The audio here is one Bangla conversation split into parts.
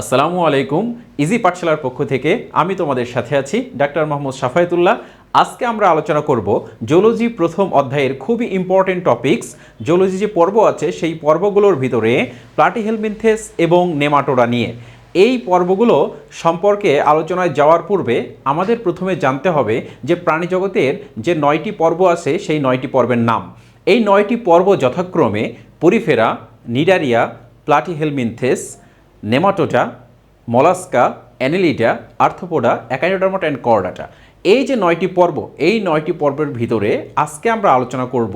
আসসালামু আলাইকুম, ইজি পাঠশালার পক্ষ থেকে আমি তোমাদের সাথে আছি ডাক্তার মোহাম্মদ সাফায়েতুল্লাহ আজকে আমরা আলোচনা করব জুলজি প্রথম অধ্যায়ের খুবই ইম্পর্টেন্ট টপিকস জুলজি যে পর্ব আছে, সেই পর্বগুলোর ভিতরে প্লাটিহেলমিনথেস এবং নেমাটোরা নিয়ে। এই পর্বগুলো সম্পর্কে আলোচনায় যাওয়ার পূর্বে আমাদের প্রথমে জানতে হবে যে প্রাণী জগতের যে নয়টি পর্ব আছে, সেই নয়টি পর্বের নাম। এই নয়টি পর্ব যথাক্রমে Porifera, Cnidaria Platyhelminthes Nematoda Mollusca, Annelida Arthropoda Echinodermata and Chordata. এই যে নয়টি পর্ব, এই নয়টি পর্বের ভিতরে আজকে আমরা আলোচনা করব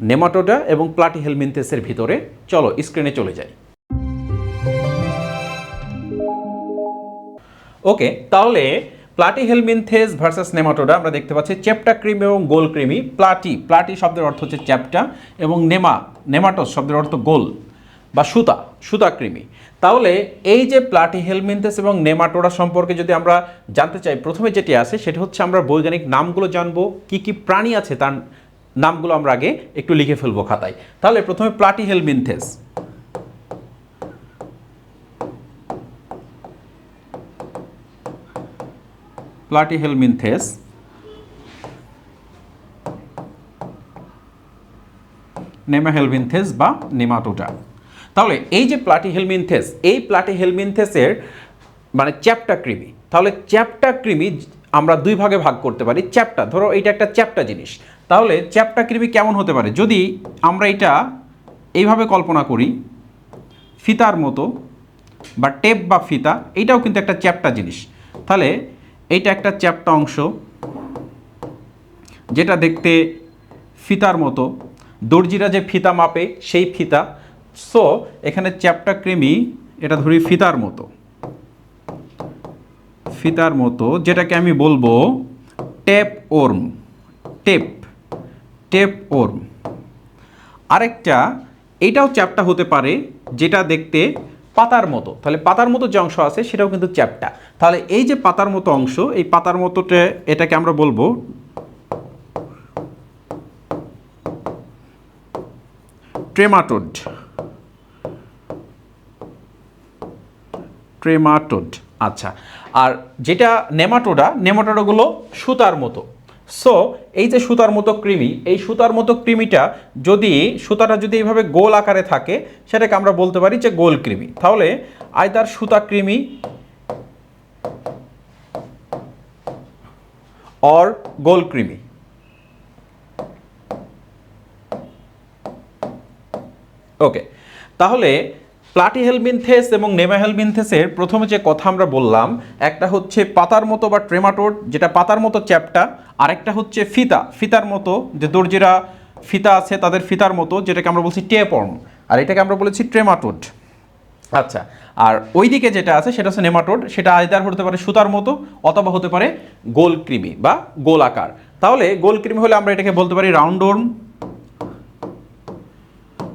নেমাটোডা এবং প্লাটি প্লাটিহেলমিনথেসের ভিতরে। চলো স্ক্রিনে চলে যাই। ওকে, তাহলে প্লাটি প্লাটিহেলমিনথেস ভার্সাস নেমাটোডা আমরা দেখতে পাচ্ছি চ্যাপ্টা ক্রিম এবং গোল ক্রিমি। প্লাটি প্লাটি শব্দের অর্থ হচ্ছে চ্যাপ্টা এবং নেমা, নেমাটোস শব্দের অর্থ গোল বা সুতা সুতা কৃমি তাহলে এই যে প্লাটিহেলমিনথেস এবং নেমাটোডা সম্পর্কে যদি আমরা জানতে চাই, প্রথমে যেটি আছে সেটা হচ্ছে আমরা বৈজ্ঞানিক নামগুলো জানব, কি কি প্রাণী আছে তার নামগুলো আমরা আগে একটু লিখে ফেলব খাতায়। তাহলে প্রথমে প্লাটিহেলমিনথেস নেমা নেমাহেলমিনথেস বা নেমাটোটা তাহলে এই যে প্লাটিহেলমিনথেস, এই প্লাটিহেলমিনথেসের মানে চ্যাপ্টা কৃমি, তাহলে চ্যাপ্টা কৃমি আমরা দুই ভাগে ভাগ করতে পারি। চ্যাপ্টা, ধরো এটা একটা চ্যাপ্টা জিনিস। তাহলে চ্যাপ্টা কৃমি কেমন হতে পারে? যদি আমরা এটা এইভাবে কল্পনা করি, ফিতার মতো বা টেপ বা ফিতা এটাও কিন্তু একটা চ্যাপ্টা জিনিস। তাহলে এইটা একটা চ্যাপ্টা অংশ, যেটা দেখতে ফিতার মতো। দর্জিরা যে ফিতা মাপে, সেই ফিতা সো এখানে চ্যাপ্টা কৃমি এটা ধরি ফিতার মতো। ফিতার মতো, যেটাকে আমি বলব tape worm, tape tape worm. আরেকটা, এটাও চ্যাপ্টা হতে পারে যেটা দেখতে পাতার মতো। তাহলে পাতার মতো যে অংশ আছে, সেটাও কিন্তু চ্যাপ্টা। তাহলে এই যে পাতার মতো অংশ, এই পাতার মতোটা এটাকে আমরা বলব ট্রেমাটোড। ট্রেমাটোড আচ্ছা। আর যেটা নেমাটোডা, নেমাটোডাগুলো সুতার মতো। সো এই যে সুতার মতো কৃমি, এই সুতার মতো কৃমিটা যদি, সুতাটা যদি এইভাবে গোল আকারে থাকে, সেটাকে আমরা বলতে পারি যে গোল কৃমি। তাহলে আয়তার সুতা কৃমি অর গোল কৃমি। ওকে তাহলে প্লাটিহেলমিনথেস এবং নেমাহেলমিনথেসের প্রথমে যে কথা আমরা বললাম, একটা হচ্ছে পাতার মতো বা ট্রেমাটোড, যেটা পাতার মতো চ্যাপটা, আরেকটা হচ্ছে ফিতা, ফিতার মতো, যে দর্জিরা ফিতা আছে তাদের ফিতার মতো, যেটাকে আমরা বলছি টেপর্ম আর এটাকে আমরা বলেছি ট্রেমাটোড। আচ্ছা আর ওইদিকে যেটা আছে সেটা হচ্ছে নেমাটোড, সেটা আয়দার হতে পারে সুতার মতো অথবা হতে পারে গোল কৃমি বা গোল আকার তাহলে গোল কৃমি হলে আমরা এটাকে বলতে পারি রাউন্ড ওর্ম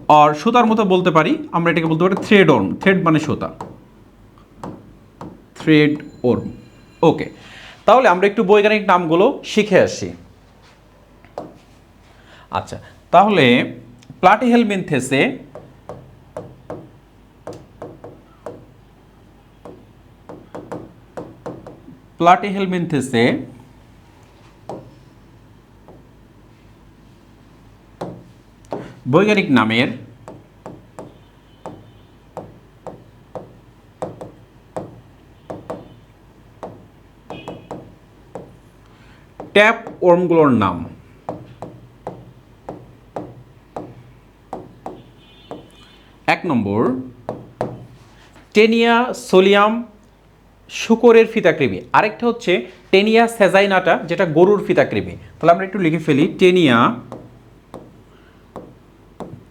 আর সুতার মতো বলতে পারি, আমরা এটাকে বলতে পারি থ্রেড ওর্ম থ্রেড মানে সুতা। থ্রেড ওর্ম ওকে, তাহলে আমরা একটু বৈজ্ঞানিক নামগুলো শিখে আসি। আচ্ছা তাহলে প্লাটিহেলমিনথেসে প্লাটিহেলমিনথেসে বৈজ্ঞানিক নামের ট্যাপ ওর্মগুলোর নাম। এক নম্বর, টেনিয়া সোলিয়াম শুকরের ফিতাকৃমি আরেকটা হচ্ছে টেনিয়া সেজাইনাটা, যেটা গরুর ফিতাকৃমি তাহলে আমরা একটু লিখে ফেলি, টেনিয়া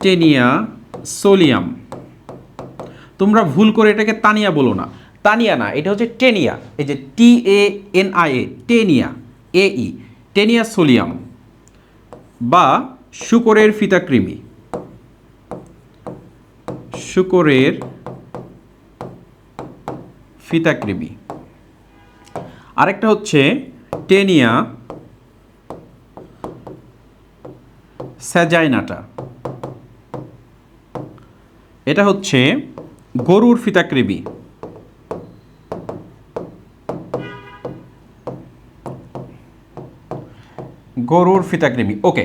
টেনিয়া সোলিয়াম। তোমরা ভুল করে এটাকে তানিয়া বলো না। তানিয়া না, এটা হচ্ছে টেনিয়া। এই যে T A N I A Taenia A E Taenia solium বা শুকরের ফিতাকৃমি শুকরের ফিতাকৃমি আরেকটা হচ্ছে টেনিয়া স্যাজাইনাটা। এটা হচ্ছে গরুর ফিতাকৃবি। গরুর ফিতাকৃবি, ওকে।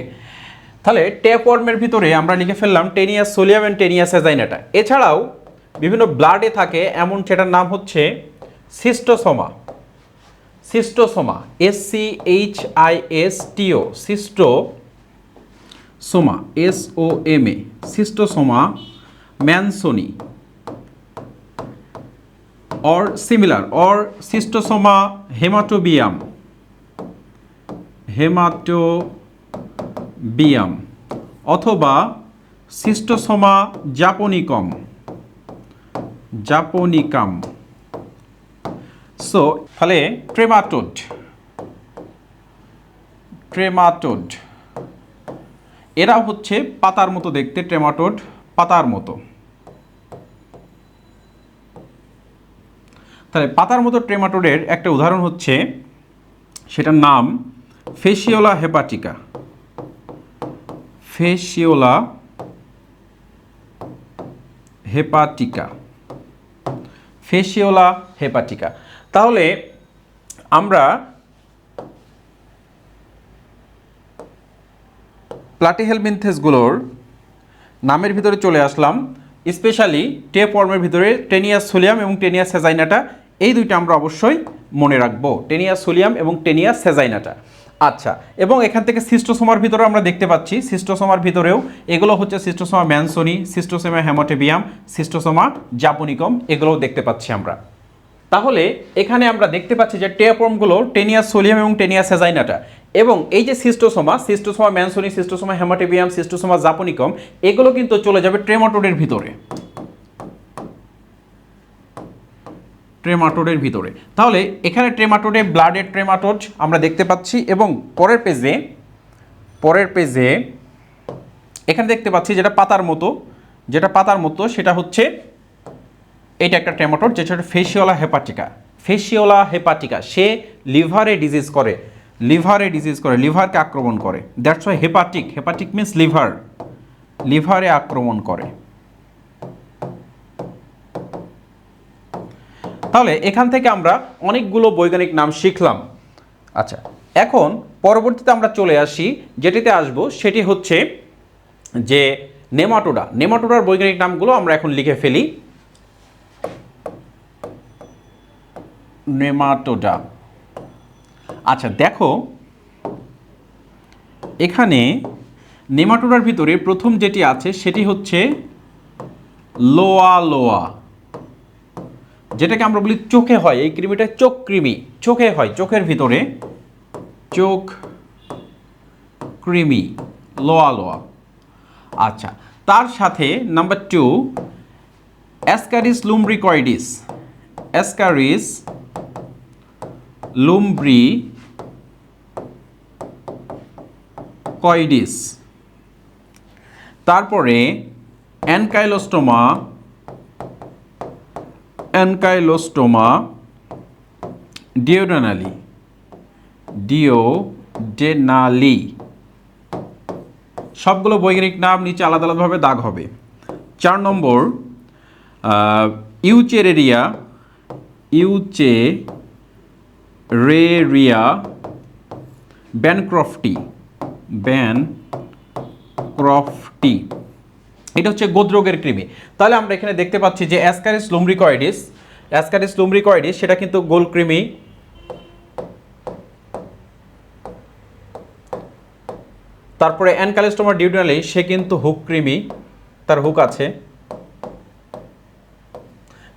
তাহলে টেপওয়ার্মের ভিতরে আমরা লিখে ফেললাম টেনিয়াস সোলিয়াম অ্যান্ড টেনিয়াস অ্যাজাইনাটা। এছাড়াও বিভিন্ন ব্লাডে থাকে, এমন সেটার নাম হচ্ছে Schistosoma. Schistosoma S C H I S T O Schistosoma S O M A Schistosoma mansoni. Or similar or Schistosoma haematobium. Haematobium. অথবা সিস্টোসোমা জাপনিকম। জাপনিকাম। সো ফলে ট্রেমাটোড ট্রেমাটোড এরা হচ্ছে পাতার মতো দেখতে ট্রেমাটোড পাতার মতো। তাহলে পাতার মতো ট্রেমাটোডের একটা উদাহরণ হচ্ছে, সেটার নাম ফেসিওলা হেপাটিকা। ফেসিওলা হেপাটিকা। ফেসিওলা হেপাটিকা। তাহলে আমরা প্লাটিহেলমিনথেসগুলোর নামের ভিতরে চলে আসলাম, স্পেশালি টেপ ফর্মের ভিতরে টেনিয়াস সোলিয়াম এবং টেনিয়াস সেজাইনাটা এই দুইটা আমরা অবশ্যই মনে রাখব। টেনিয়াস সোলিয়াম এবং টেনিয়াস সেজাইনাটা। আচ্ছা এবং এখান থেকে সিস্টোসোমার ভিতরে আমরা দেখতে পাচ্ছি, সিস্টোসোমার ভিতরেও এগুলো হচ্ছে সিস্টোসোমা ম্যানসোনি, সিস্টোসোমা হ্যামোটেবিয়াম সিস্টোসোমা জাপনিকম, এগুলোও দেখতে পাচ্ছি আমরা। তাহলে এখানে আমরা দেখতে পাচ্ছি যে টেয়াপর্মগুলো টেনিয়াস সোলিয়াম এবং টেনিয়া সেজাইনাটা এবং এই যে সিস্টোসোমা সিস্টোসোমা ম্যানসোনি, সিস্টোসোমা হেমাটেবিয়াম, সিস্টোসোমা জাপনিকম, এগুলো কিন্তু চলে যাবে ট্রেমাটোডের ভিতরে। ট্রেমাটোডের ভিতরে। তাহলে এখানে ট্রেমাটোডে ব্লাডের ট্রেমাটোড আমরা দেখতে পাচ্ছি এবং পরের পেজে পরের পেজে এখানে দেখতে পাচ্ছি যেটা পাতার মতো, যেটা পাতার মতো সেটা হচ্ছে এটা একটা ট্রেমাটোড যেটা ফেসিওলা হেপাটিকা ফেসিওলা হেপাটিকা সে লিভারে ডিজিজ করে, লিভারে ডিজিজ করে, লিভারকে আক্রমণ করে। That's why hepatic hepatic means liver লিভারে আক্রমণ করে। তাহলে এখান থেকে আমরা অনেকগুলো বৈজ্ঞানিক নাম শিখলাম। আচ্ছা এখন পরবর্তীতে আমরা চলে আসি, যেটিতে আসব সেটি হচ্ছে যে নেমাটোডা। নেমাটোডার বৈজ্ঞানিক নামগুলো আমরা এখন লিখে ফেলি। নেমাটোডা। আচ্ছা দেখো, এখানে নেমাটোডার ভিতরে প্রথম যেটি আছে সেটি হচ্ছে লোয়া লোয়া যেটাকে আমরা বলি চোখে হয়, এই কৃমিটা চোখ কৃমি, চোখে হয়, চোখের ভিতরে চোখ কৃমি, লোয়া লোয়া। আচ্ছা তার সাথে number two Ascaris lumbricoides Ascaris lumbricoides তারপরে অ্যানকাইলোস্টোমা অ্যানকাইলোস্টোমা ডিওডেনালি ডিওডেনালি সবগুলো বৈজ্ঞানিক নাম নিচে আলাদা আলাদাভাবে দাগ হবে। চার নম্বর ইউচেরেরিয়া ইউচে রেরিয়া ব্যানক্রফটি। ব্যান ক্রফটি এটা হচ্ছে গোদ্রোগের কৃমি। তাহলে আমরা এখানে দেখতে পাচ্ছি যে অ্যাসকারিস লুমব্রিকয়েডিস অ্যাসকারিস লুমব্রিকয়েডিস সেটা কিন্তু গোল কৃমি। তারপরে অ্যানকালিস্টোমা ডিউডিনালি, সে কিন্তু হুক কৃমি, তার হুক আছে।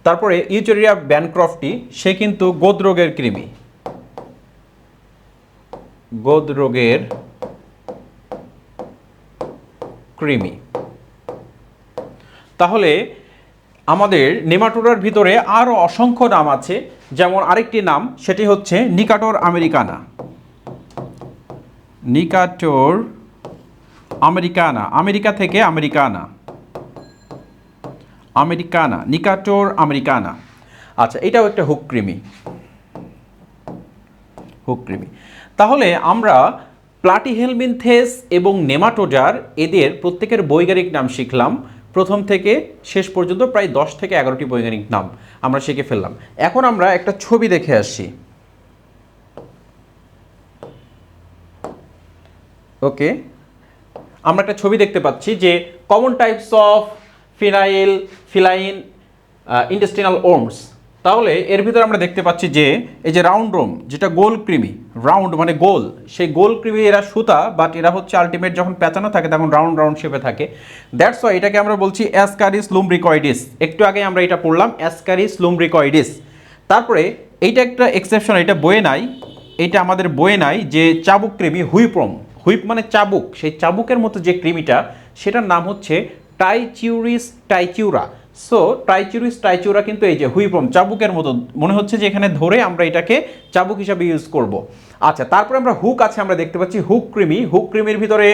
তারপরে ইউচেরিয়া ব্যানক্রফটি, সে কিন্তু গোদ্রোগের কৃমি। গোদ্রোগের কৃমি। তাহলে আমাদের নেমাটোডার ভিতরে আরও অসংখ্য নাম আছে। যেমন আরেকটি নাম, সেটি হচ্ছে Necator americana. Necator americana, America থেকে আমেরিকানা। Americana, Necator americana. আচ্ছা এটাও একটা হুককৃমি হুককৃমি তাহলে আমরা প্লাটিহেলমিনথেস এবং নেমাটোডার, এদের প্রত্যেকের বৈজ্ঞানিক নাম শিখলাম। প্রথম থেকে শেষ পর্যন্ত প্রায় দশ থেকে এগারোটি বৈজ্ঞানিক নাম আমরা শিখে ফেললাম। এখন আমরা একটা ছবি দেখে আসি। ওকে। আমরা একটা ছবি দেখতে পাচ্ছি যে common types of phenyl feline industrial worms তাহলে এর ভিতরে আমরা দেখতে পাচ্ছি যে এই যে রাউন্ড রোম যেটা গোল কৃমি রাউন্ড মানে গোল, সেই গোল কৃমি এরা সুতা বাট এরা হচ্ছে আলটিমেট যখন প্যাঁচানো থাকে তখন রাউন্ড রাউন্ড শেপে থাকে। দ্যাটস ওয়াই এটাকে আমরা বলছি অ্যাসকারিস লুমব্রিকয়েডিস একটু আগে আমরা এটা পড়লাম অ্যাসকারিস লুমব্রিকয়েডিস তারপরে এইটা একটা এক্সেপশন এটা বয়ে নাই এটা আমাদের বয়ে নাই যে চাবুক কৃমি, হুইপ্রম। হুইপ মানে চাবুক, সেই চাবুকের মতো যে কৃমিটা, সেটার নাম হচ্ছে টাইচিউরিস টাইচিউরা সো টাইচিউরিস টাইচিউরা কিন্তু এই যে হুইপ্রম চাবুকের মতো। মনে হচ্ছে যে এখানে ধরে আমরা এটাকে চাবুক হিসাবে ইউজ করব। আচ্ছা তারপরে আমরা হুক আছে, আমরা দেখতে পাচ্ছি হুক কৃমি। হুক কৃমির ভিতরে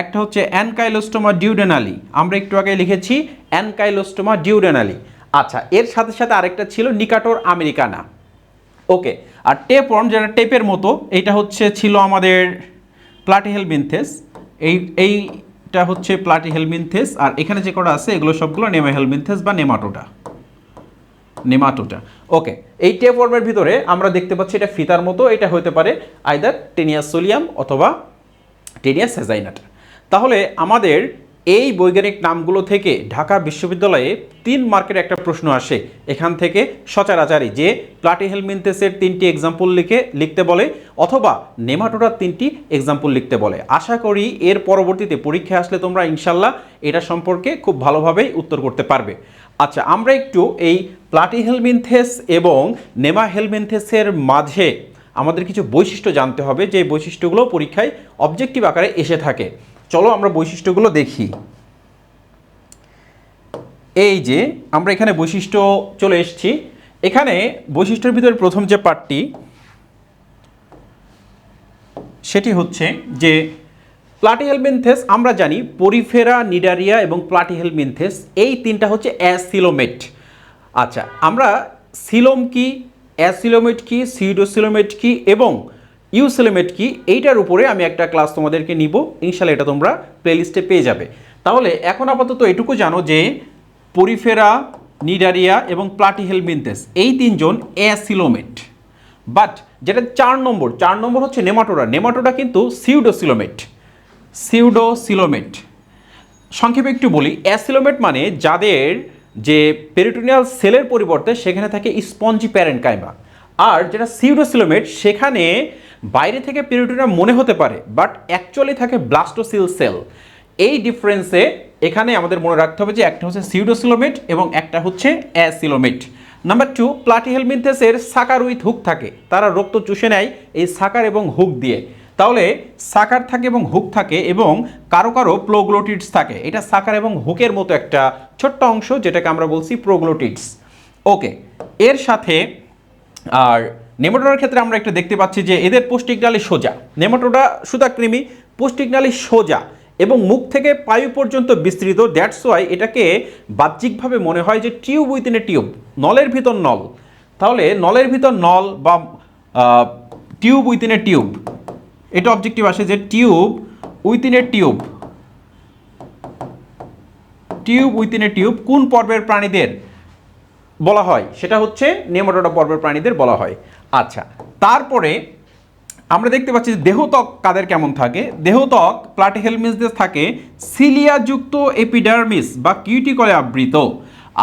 একটা হচ্ছে অ্যানকাইলোস্টোমা ডিউডেনালি আমরা একটু আগে লিখেছি অ্যানকাইলোস্টোমা ডিউডেনালি আচ্ছা এর সাথে সাথে আরেকটা ছিল নিকাটোর আমেরিকানা। ওকে, আর টেপ ওয়ার্ম যেটা টেপের মতো এইটা হচ্ছে ছিল আমাদের প্লাটিহেল বিনথেস এই এই এইটা হচ্ছে প্লাটি হেলমিনথেস, আর এখানে যে কটা আছে, এগুলো সবগুলো নেমা হেলমিনথেস বা নেমাটোটা। নেমাটোটা। ওকে, এই টেপ ফর্মের ভিতরে আমরা দেখতে পাচ্ছি এটা ফিতার মতো, এটা হতে পারে আইদার টেনিয়াসোলিয়াম অথবা টেনিয়াস হেজাইনাটা তাহলে আমাদের এই বৈজ্ঞানিক নামগুলো থেকে ঢাকা বিশ্ববিদ্যালয়ে তিন মার্কের একটা প্রশ্ন আসে। এখান থেকে সচরাচারই যে প্লাটি প্লাটিহেলমিনথেসের তিনটি এক্সাম্পল লিখে লিখতে বলে অথবা নেমাটোডার তিনটি এক্সাম্পল লিখতে বলে। আশা করি এর পরবর্তীতে পরীক্ষায় আসলে তোমরা ইনশাল্লাহ এটা সম্পর্কে খুব ভালোভাবেই উত্তর করতে পারবে। আচ্ছা আমরা একটু এই প্লাটি প্লাটিহেলমিনথেস এবং নেমা নেমাহেলমিনথেসের মাঝে আমাদের কিছু বৈশিষ্ট্য জানতে হবে। যে বৈশিষ্ট্যগুলো পরীক্ষায় অবজেক্টিভ আকারে এসে থাকে। চলো আমরা বৈশিষ্ট্যগুলো দেখি। এই যে আমরা এখানে বৈশিষ্ট্য চলে এসেছি। এখানে বৈশিষ্ট্যের ভিতরে প্রথম যে পার্টটি সেটি হচ্ছে যে প্লাটিহেলমিনথেস আমরা জানি পরিফেরা, নিডারিয়া এবং প্লাটিহেলমিনথেস, এই তিনটা হচ্ছে অ্যাসিলোমেট। আচ্ছা আমরা সিলোম কি, অ্যাসিলোমেট কি, সিউডোসিলোমেট কি এবং ইউসিলোমেট কি? এইটার উপরে আমি একটা ক্লাস তোমাদেরকে নিব। ইনশাল্লাহ এটা তোমরা প্লেলিস্টে পেয়ে যাবে। তাহলে এখন আপাতত এটুকু জানো যে পরিফেরা, নিডারিয়া এবং প্লাটিহেলমিনথেস, এই তিনজন অ্যাসিলোমেট। বাট যেটা চার নম্বর চার নম্বর হচ্ছে নেমাটোডা। নেমাটোডা কিন্তু সিউডোসিলোমেট। সিউডোসিলোমেট। সংক্ষেপে একটু বলি, অ্যাসিলোমেট মানে যাদের যে পেরিটোনিয়াল সেলের পরিবর্তে সেখানে থাকে স্পঞ্জি প্যারেন্ট কাইমা আর যেটা সিউডোসিলোমেট, সেখানে বাইরে থেকে পেরিটোনিয়াম মনে হতে পারে বাট অ্যাকচুয়ালি থাকে ব্লাস্টোসিল সেল এই ডিফারেন্সে এখানে আমাদের মনে রাখতে হবে যে একটা হচ্ছে সিউডোসিলোমেট এবং একটা হচ্ছে অ্যাসিলোমেট নাম্বার টু প্লাটিহেলমিনথেসের সাকার উইথ হুক থাকে। তারা রক্ত চুষে নেয় এই সাকার এবং হুক দিয়ে। তাহলে সাকার থাকে এবং হুক থাকে এবং কারও কারও প্রোগ্লোটিডস থাকে। এটা সাকার এবং হুকের মতো একটা ছোট্ট অংশ যেটাকে আমরা বলছি প্রোগ্লোটিডস ওকে এর সাথে আর নেমাটোডার ক্ষেত্রে আমরা একটা দেখতে পাচ্ছি যে এদের পুষ্টিক নালী সোজা। নেমাটোডা সুতাকৃমি পুষ্টিক নালী সোজা এবং মুখ থেকে পায়ু পর্যন্ত বিস্তৃত। দ্যাটস ওয়াই এটাকে বাহ্যিকভাবে মনে হয় যে টিউব উইথিন এ টিউব, নলের ভিতর নল। তাহলে নলের ভিতর নল বা টিউব উইথিন এ টিউব, এটা অবজেক্টিভ আসে যে tube within a tube. Tube within a tube কোন পর্বের প্রাণীদের বলা হয়? সেটা হচ্ছে নেমাটোডা পর্বের প্রাণীদের বলা হয়। আচ্ছা তারপরে আমরা দেখতে পাচ্ছি দেহত্বক কাদের কেমন থাকে? দেহত্বক প্লাটিহেলমিসদের থাকে সিলিয়াযুক্ত এপিডার্মিস বা কিউটিকলে আবৃত।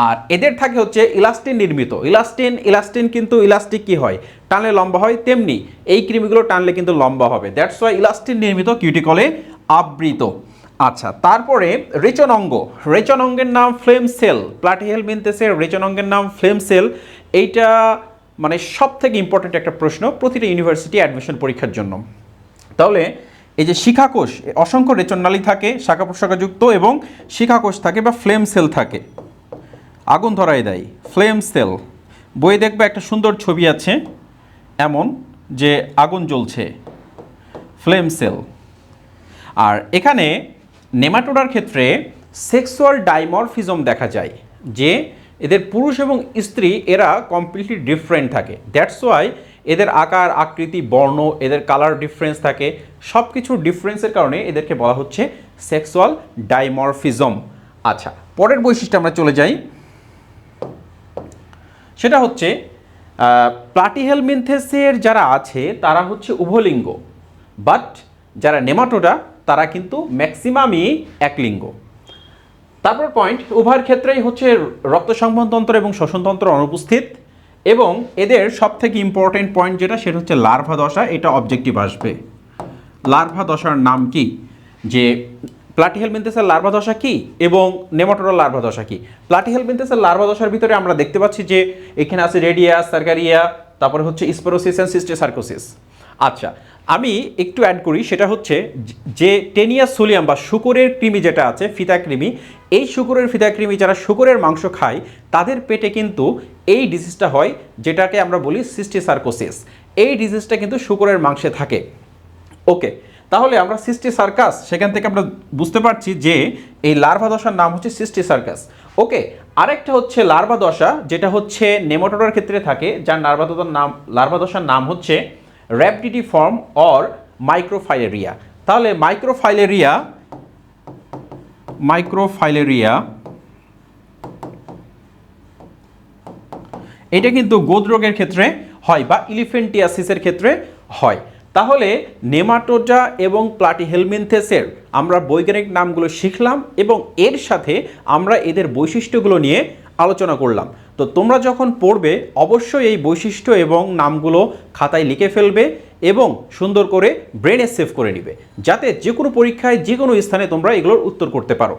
আর এদের থাকে হচ্ছে ইলাস্টিন নির্মিত। ইলাস্টিন ইলাস্টিন কিন্তু ইলাস্টিক কি হয়? টানলে লম্বা হয়, তেমনি এই কৃমিগুলো টানলে কিন্তু লম্বা হবে। দ্যাটস ওয়াই ইলাস্টিন নির্মিত, কিউটিকলে আবৃত। আচ্ছা তারপরে রেচন অঙ্গ রেচন অঙ্গের নাম ফ্লেম সেল। প্লাটিহেলমিনথেসের রেচন অঙ্গের নাম ফ্লেম সেল। এইটা মানে সব থেকে ইম্পর্ট্যান্ট একটা প্রশ্ন, প্রতিটা ইউনিভার্সিটি অ্যাডমিশন পরীক্ষার জন্য। তাহলে এই যে শিখাকোষ অসংখ্য রেচননালী থাকে, শাখা প্রশাখাযুক্ত এবং শিখাকোষ থাকে বা ফ্লেম সেল থাকে। আগুন ধরায় দেয়, ফ্লেম সেল। বইয়ে দেখবে একটা সুন্দর ছবি আছে, এমন যে আগুন জ্বলছে, ফ্লেম সেল। আর এখানে নেমাটোডার ক্ষেত্রে সেক্সুয়াল ডাইমরফিজম দেখা যায়, যে এদের পুরুষ এবং স্ত্রী, এরা কমপ্লিটলি ডিফারেন্ট থাকে। দ্যাটস ওয়াই এদের আকার, আকৃতি, বর্ণ, এদের কালার ডিফারেন্স থাকে। সব কিছুর ডিফারেন্সের কারণে এদেরকে বলা হচ্ছে সেক্সুয়াল ডাইমরফিজম আচ্ছা পরের বৈশিষ্ট্য আমরা চলে যাই। সেটা হচ্ছে প্লাটিহেলমিনথেসের যারা আছে, তারা হচ্ছে উভলিঙ্গ। বাট যারা নেমাটোডা, তারা কিন্তু ম্যাক্সিমামই একলিঙ্গ। তারপর পয়েন্ট উভয়ের ক্ষেত্রেই হচ্ছে রক্ত সংবহনতন্ত্র এবং শ্বসনতন্ত্র অনুপস্থিত এবং এদের সব থেকে ইম্পর্টেন্ট পয়েন্ট যেটা, সেটা হচ্ছে লার্ভা দশা, এটা অবজেক্টিভ আসবে। লার্ভা দশার নাম কি? যে প্লাটিহেল প্লাটিহেলমিনথেসের লার্ভা দশা কি এবং নেমাটোরাল লার্ভা দশা কি? প্লাটিহেলমিনথেসের লার্ভা দশার ভিতরে আমরা দেখতে পাচ্ছি যে এখানে আছে রেডিয়া সার্কারিয়া তারপরে হচ্ছে স্পেরোসিস অ্যান্ড সিস্টেসার্কোসিস আচ্ছা আমি একটু অ্যাড করি, সেটা হচ্ছে যে টেনিয়া সোলিয়াম বা শুকরের কৃমি যেটা আছে, ফিতা কৃমি, এই শুকরের ফিতা কৃমি যারা শুকরের মাংস খায়, তাদের পেটে কিন্তু এই ডিজিজটা হয়, যেটাকে আমরা বলি সিস্টিসার্কোসিস। এই ডিজিজটা কিন্তু শুকরের মাংসে থাকে। ওকে, তাহলে আমরা সিস্টি সার্কাস সেখান থেকে আমরা বুঝতে পারছি যে, এই লার্ভা দশার নাম হচ্ছে সিস্টি সার্কাস ওকে, আরেকটা হচ্ছে লার্ভা দশা, যেটা হচ্ছে নেমোটোডার ক্ষেত্রে থাকে, যার লার্ভা দশার নাম, লার্ভা দশার নাম হচ্ছে র্যাপডিটি ফর্ম অর মাইক্রোফাইলেরিয়া। তাহলে মাইক্রোফাইলেরিয়া মাইক্রোফাইলেরিয়া, এটা কিন্তু গোদ রোগের ক্ষেত্রে হয় বা ইলিফেন্টিয়াসিসের ক্ষেত্রে হয়। তাহলে নেমাটোজা এবং প্লাটিহেলমিনথেসের আমরা বৈজ্ঞানিক নামগুলো শিখলাম এবং এর সাথে আমরা এদের বৈশিষ্ট্যগুলো নিয়ে আলোচনা করলাম। তো তোমরা যখন পড়বে, অবশ্যই এই বৈশিষ্ট্য এবং নামগুলো খাতায় লিখে ফেলবে এবং সুন্দর করে ব্রেনে সেভ করে নিবে, যাতে যে কোনো পরীক্ষায় যে কোনো স্থানে তোমরা এগুলোর উত্তর করতে পারো।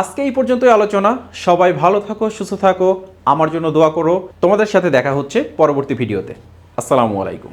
আজকে এই পর্যন্তই আলোচনা। সবাই ভালো থাকো, সুস্থ থাকো। আমার জন্য দোয়া করো। তোমাদের সাথে দেখা হচ্ছে পরবর্তী ভিডিওতে আসসালামু আলাইকুম।